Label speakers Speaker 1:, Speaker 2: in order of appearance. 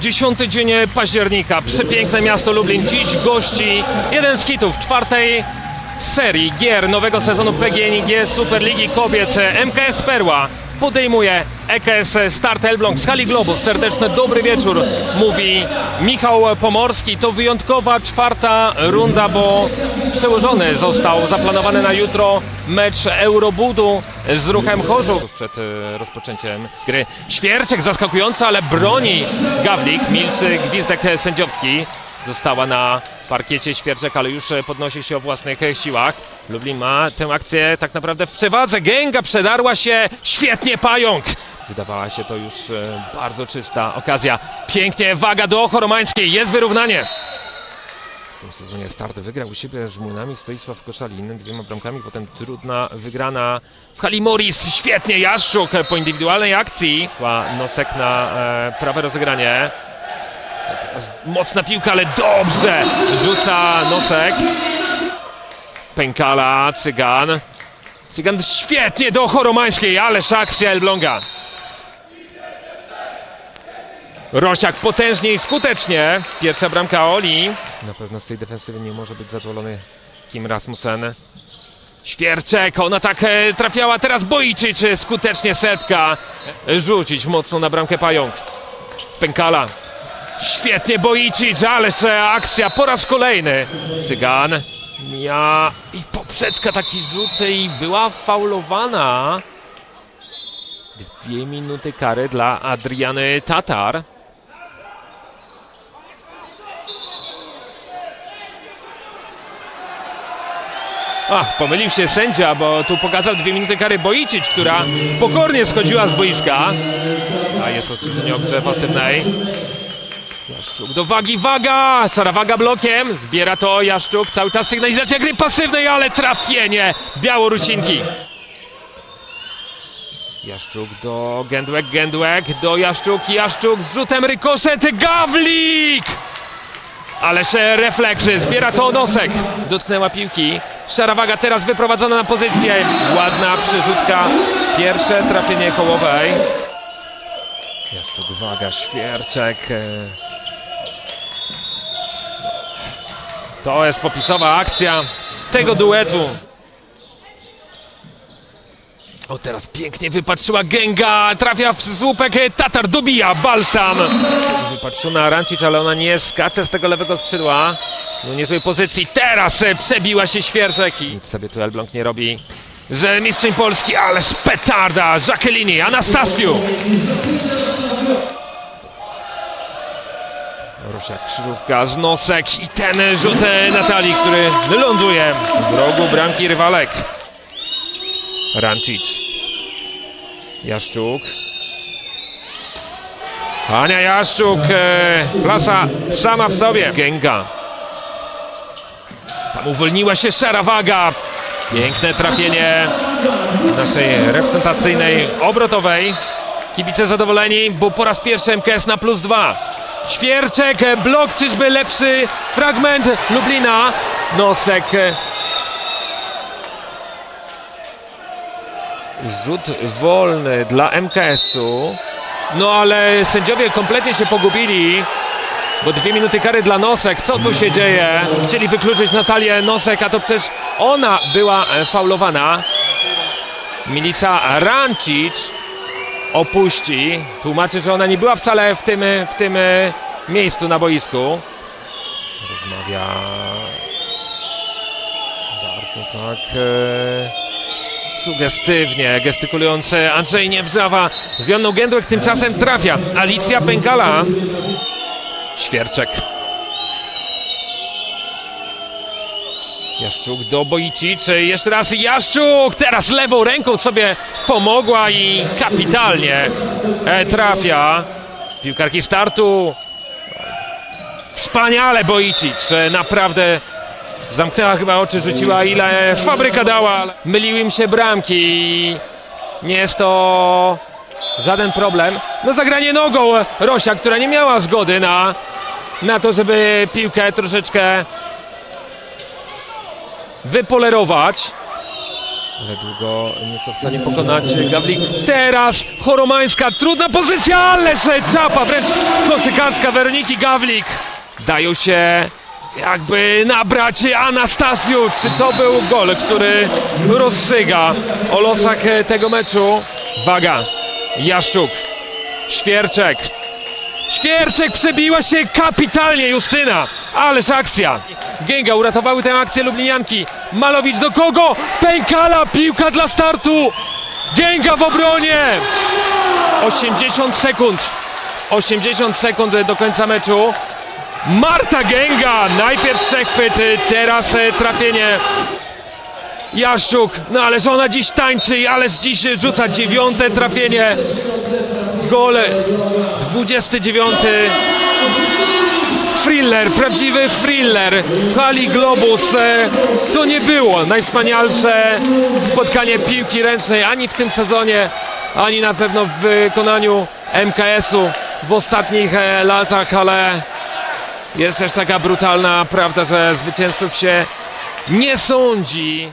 Speaker 1: Dziesiąty dzień października. Przepiękne miasto Lublin. Dziś gości jeden z hitów czwartej serii gier nowego sezonu PGNiG Superligi Kobiet. MKS Perła podejmuje EKS Start Elbląg z hali Globus. Serdeczny dobry wieczór, mówi Michał Pomorski. To wyjątkowa czwarta runda, bo przełożony został zaplanowany na jutro mecz Eurobudu z ruchem Chorzów. Przed e, rozpoczęciem gry Świerczek zaskakujący, ale broni Gawlik. Milczy gwizdek sędziowski. Została na parkiecie Świerczek, ale już e, podnosi się o własnych e, siłach. Lublin ma tę akcję tak naprawdę w przewadze. Gęga przedarła się. Świetnie Pająk. Wydawała się to już e, bardzo czysta okazja. Pięknie waga do Choromańskiej. Jest wyrównanie. W tym sezonie start wygrał u siebie z Młynami Stoisław Koszalin dwiema bramkami, potem trudna wygrana w hali Morris. Świetnie Jaszczuk po indywidualnej akcji. Szła Nosek na prawe rozegranie. Mocna piłka, ale dobrze rzuca Nosek. Pękala, Cygan. Cygan świetnie do Choromańskiej, ależ akcja Elbląga. Rosiak potężnie i skutecznie. Pierwsza bramka Oli. Na pewno z tej defensywy nie może być zadowolony Kim Rasmussen. Świerczek, ona tak e, trafiała teraz Bojczyć skutecznie setka. Rzucić mocno na bramkę Pająk. Pękala. Świetnie Bojicic, ależ e, akcja po raz kolejny. Cygan. Ja i poprzeczka taki rzut i była faulowana. Dwie minuty kary dla Adriany Tatar. Ach, pomylił się sędzia, bo tu pokazał dwie minuty kary Bojicic, która pokornie schodziła z boiska. A jest ostrzeżenie o grze pasywnej. Jaszczuk do wagi, waga! Szarawaga blokiem, zbiera to Jaszczuk, cały czas sygnalizacja gry pasywnej, ale trafienie Białorusinki. Jaszczuk do Gędłek, Gędłek do Jaszczuk, Jaszczuk z rzutem rykoszet, Gawlik! Ależ refleksy, zbiera to Nosek, dotknęła piłki. Szarawaga teraz wyprowadzona na pozycję, ładna przerzutka, pierwsze trafienie kołowej. Jaszczuk, waga, Świerczek. e, To jest popisowa akcja tego duetu. O, teraz pięknie wypatrzyła Gęga, trafia w słupek, Tatar dobija, Balsam. Wypatrzona Rancic, ale ona nie skacze z tego lewego skrzydła. No niezłej pozycji, teraz e, przebiła się Świerczek i nic sobie tu Elbląg nie robi. Z mistrzem Polski, ależ petarda, Jacqueline, Anastasiu. Rosiak krzyżówka z nosek i ten rzut e, Natalii, który ląduje w rogu bramki rywalek. Rancic. Jaszczuk. Ania Jaszczuk, e, klasa sama w sobie. Gęga. Tam uwolniła się Szarawaga. Piękne trafienie naszej reprezentacyjnej obrotowej. Kibice zadowoleni, bo po raz pierwszy MKS na plus dwa. Świerczek, e, blok, czyżby lepszy fragment Lublina. Nosek. e, Rzut wolny dla MKS-u. No ale sędziowie kompletnie się pogubili. Bo dwie minuty kary dla Nosek. Co tu się dzieje? Chcieli wykluczyć Natalię Nosek, a to przecież ona była e, faulowana. Milica Rancic opuści. Tłumaczy, że ona nie była wcale w tym, w tym e, miejscu na boisku. Rozmawia bardzo tak e, sugestywnie, gestykulujący Andrzej Niewrzawa z Joanną Gędłek tymczasem trafia. Alicja Pękala. Świerczek. Jaszczuk do Bojiciczy, jeszcze raz Jaszczuk, teraz lewą ręką sobie pomogła i kapitalnie e, trafia. Piłkarki startu. Wspaniale Bojicic, e, naprawdę zamknęła chyba oczy, rzuciła ile fabryka dała. Myliły im się bramki. Nie jest to żaden problem. No zagranie nogą Rosia, która nie miała zgody na, na to, żeby piłkę troszeczkę wypolerować. Ale długo nie są w stanie pokonać Gawlik. Teraz Choromańska, trudna pozycja, ależ czapa, wręcz koszykarska Weroniki Gawlik. Dają się jakby nabrać Anastasiu. Czy to był gol, który rozstrzyga o losach tego meczu? Waga, Jaszczuk, Świerczek. Świerczek przebiła się kapitalnie, Justyna. Ależ akcja. Gęga uratowały tę akcję Lublinianki. Malowicz do kogo? Pękala, piłka dla startu. Gęga w obronie. 80 sekund. 80 sekund do końca meczu. Marta Gęga, najpierw przechwyt, teraz e, trafienie. Jaszczuk, no ależ ona dziś tańczy, ależ dziś rzuca dziewiąte trafienie. Gol 29. Thriller, prawdziwy thriller w hali Globus. E, To nie było najwspanialsze spotkanie piłki ręcznej ani w tym sezonie, ani na pewno w wykonaniu MKS-u w ostatnich e, latach, ale jest też taka brutalna prawda, że zwycięzców się nie sądzi.